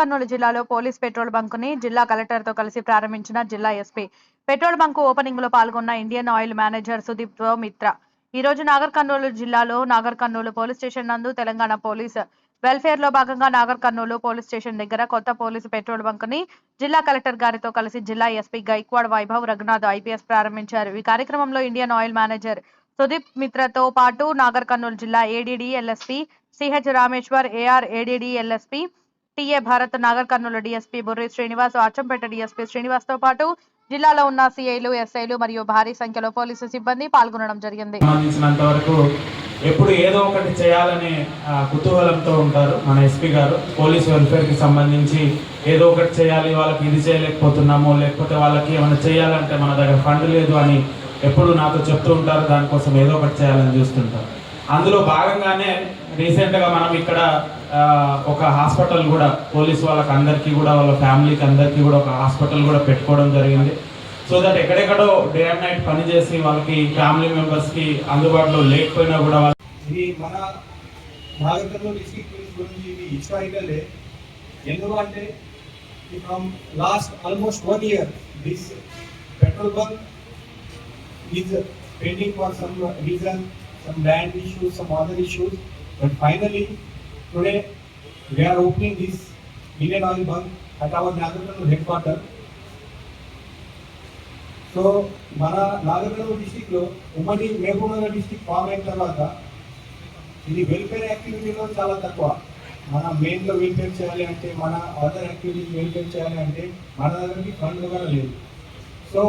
కర్నూలు జిల్లాలో police petrol బంక్ని జిల్లా కలెక్టర్తో కలిసి ప్రారంభించిన జిల్లా ఎస్పీ. పెట్రోల్ బంక్ ఓపెనింగ్లో పాల్గొన్న Indian oil manager Sudeep Mitra. ఈ రోజు నాగర్ కర్నూలు జిల్లాలో నాగర్ కర్నూలు పోలీస్ స్టేషన్ నందు తెలంగాణ పోలీస్ వెల్ఫేర్లో భాగంగా నాగర్ కర్నూలు పోలీస్ స్టేషన్ దగ్గర కొత్త పోలీసు పెట్రోల్ బంక్ని జిల్లా కలెక్టర్ గారితో కలిసి జిల్లా ఎస్పీ గైక్వాడ్ వైభవ్ రఘునాథ్ ఐపీఎస్ ప్రారంభించారు. ఈ కార్యక్రమంలో ఇండియన్ ఆయిల్ మేనేజర్ సుదీప్ మిత్రతో పాటు నాగర్ కర్నూలు జిల్లా ADD LSP CH Rameshwar AR ADD LSP TA Bharat Nagar Kurnool DSP Burri Srinivas Achampet DSP శ్రీనివాస్తో పాటు జిల్లాలో ఉన్న సిఐలు ఎస్ఐలు మరియు భారీ సంఖ్యలో పోలీసు సిబ్బంది పాల్గొనడం జరిగింది. ఎప్పుడు ఏదో ఒకటి చేయాలనే కుతూహలంతో ఉంటారు మన ఎస్పీ గారు. పోలీస్ వెల్ఫేర్కి సంబంధించి ఏదో ఒకటి చేయాలి వాళ్ళకి ఇది చేయలేకపోతున్నాము లేకపోతే వాళ్ళకి ఏమైనా చేయాలంటే మన దగ్గర ఫండ్ లేదు అని ఎప్పుడు నాతో చెప్తూ ఉంటారు. దానికోసం ఏదో ఒకటి చేయాలని చూస్తుంటారు. అందులో భాగంగానే రీసెంట్గా మనం ఇక్కడ ఒక హాస్పిటల్ కూడా పోలీస్ వాళ్ళకి అందరికీ కూడా వాళ్ళ ఫ్యామిలీకి అందరికీ కూడా ఒక హాస్పిటల్ కూడా పెట్టుకోవడం జరిగింది. సో దట్ ఎక్కడెక్కడో డే అండ్ నైట్ పనిచేసి వాళ్ళకి ఫ్యామిలీ మెంబర్స్కి అందుబాటులో లేకపోయినా కూడా వాళ్ళ ఇది మన నాగర్కర్నూలు డిస్ట్రిక్ట్ పోలీస్ గురించి ఇది ఎందుకంటే from last almost one year this petrol bunk is pending for some reason some land issues some other issues But finally, today we are opening this Indian oil Bank at our Nagarkర్నూలు headquarters. So మన నాగర్కర్నూలు డిస్టిక్లో ఉమ్మడి Mahabubnagar district form అయిన తర్వాత ఇది welfare యాక్టివిటీలో చాలా తక్కువ. మన మెయిన్లో వెల్ఫేర్ చేయాలి అంటే మన అదర్ యాక్టివిటీస్ వెల్ఫేర్ చేయాలి అంటే మన దగ్గరికి ఫండ్ కూడా లేదు. సో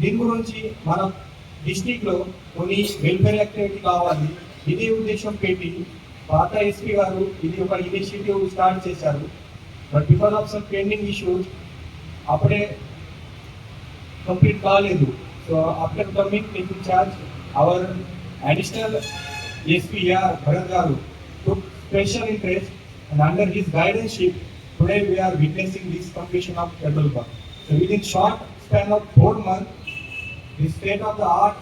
దీని గురించి మన డిస్టిక్లో కొన్ని వెల్ఫేర్ యాక్టివిటీ కావాలి ఇదే ఉద్దేశం పెట్టి పాత ఎస్పీ గారు ఇది ఒక ఇనిషియేటివ్ స్టార్ట్ చేశారు but because of some pending issues అప్పుడే కంప్లీట్ కాలేదు so after coming take charge our additional SPR Bharath garu took special interest and under his guardianship today we are witnessing this completion of petrol pump. So within short span of four months, the state of the art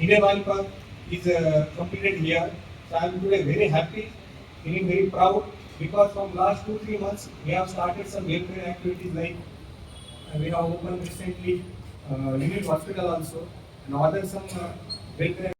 Indian oil pump is uh, completed here. So I am today very happy, feeling very proud because from last two three months we have started some welfare activities like uh, we have opened recently uh, unit hospital also and other some uh, welfare